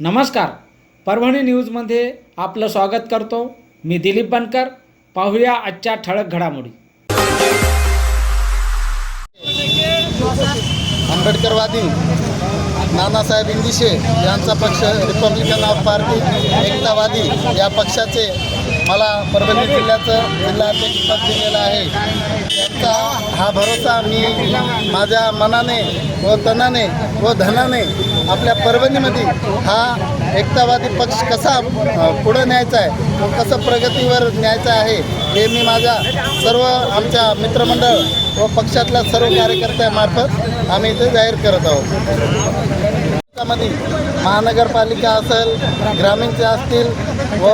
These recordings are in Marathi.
नमस्कार. परभणी न्यूजमध्ये आपलं स्वागत करतो. मी दिलीप बनकर. पाहूया आजच्या ठळक घडामोडी. आंबेडकरवादी नानासाहेब इंदिशे यांचा पक्ष रिपब्लिकन ऑफ पार्टी एकतावादी या पक्षाचे मला परभणी जिल्ह्याचं जिल्हाध्यक्ष पद दिलेलं आहे. त्यांचा हा भरोसा मी माझ्या मनाने व तनाने व धनाने आपल्या परभणीमध्ये हा एकतावादी पक्ष कसा पुढं न्यायचा आहे व कसं प्रगतीवर न्यायचा आहे हे मी माझ्या सर्व आमच्या मित्रमंडळ व पक्षातल्या सर्व कार्यकर्त्यामार्फत आम्ही इथे जाहीर करत आहोत. मध्ये महानगरपालिका असेल ग्रामीणचे असतील व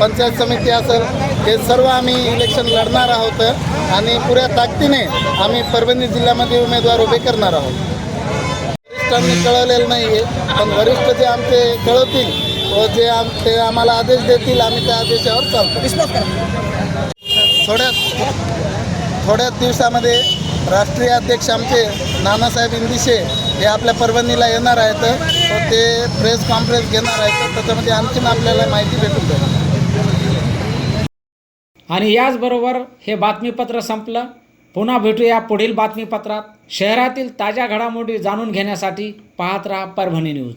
पंचायत समिती असेल हे सर्व आम्ही इलेक्शन लढणार आहोत आणि पुऱ्या ताकदीने आम्ही परभणी जिल्ह्यामध्ये उमेदवार उभे करणार आहोत. वरिष्ठांनी कळवलेलं नाही आहे पण वरिष्ठ जे आमचे कळवतील व जे आम ते आम्हाला आदेश देतील आम्ही त्या आदेशावर चालतो. थोड्यात थोड्याच दिवसामध्ये राष्ट्रीय अध्यक्ष आमचे नानासाहेब इंदिशे हे आपल्या परभणीला येणार आहेत तर ते प्रेस कॉन्फरन्स घेणार आहेत त्याच्यामध्ये आणखीन आपल्याला माहिती भेटून जाईल. आणि याचबरोबर हे बातमीपत्र संपलं. पुन्हा भेटूया पुढील बातमीपत्रात. शहरातील ताज्या घडामोडी जाणून घेण्यासाठी पाहत राहा परभणी न्यूज.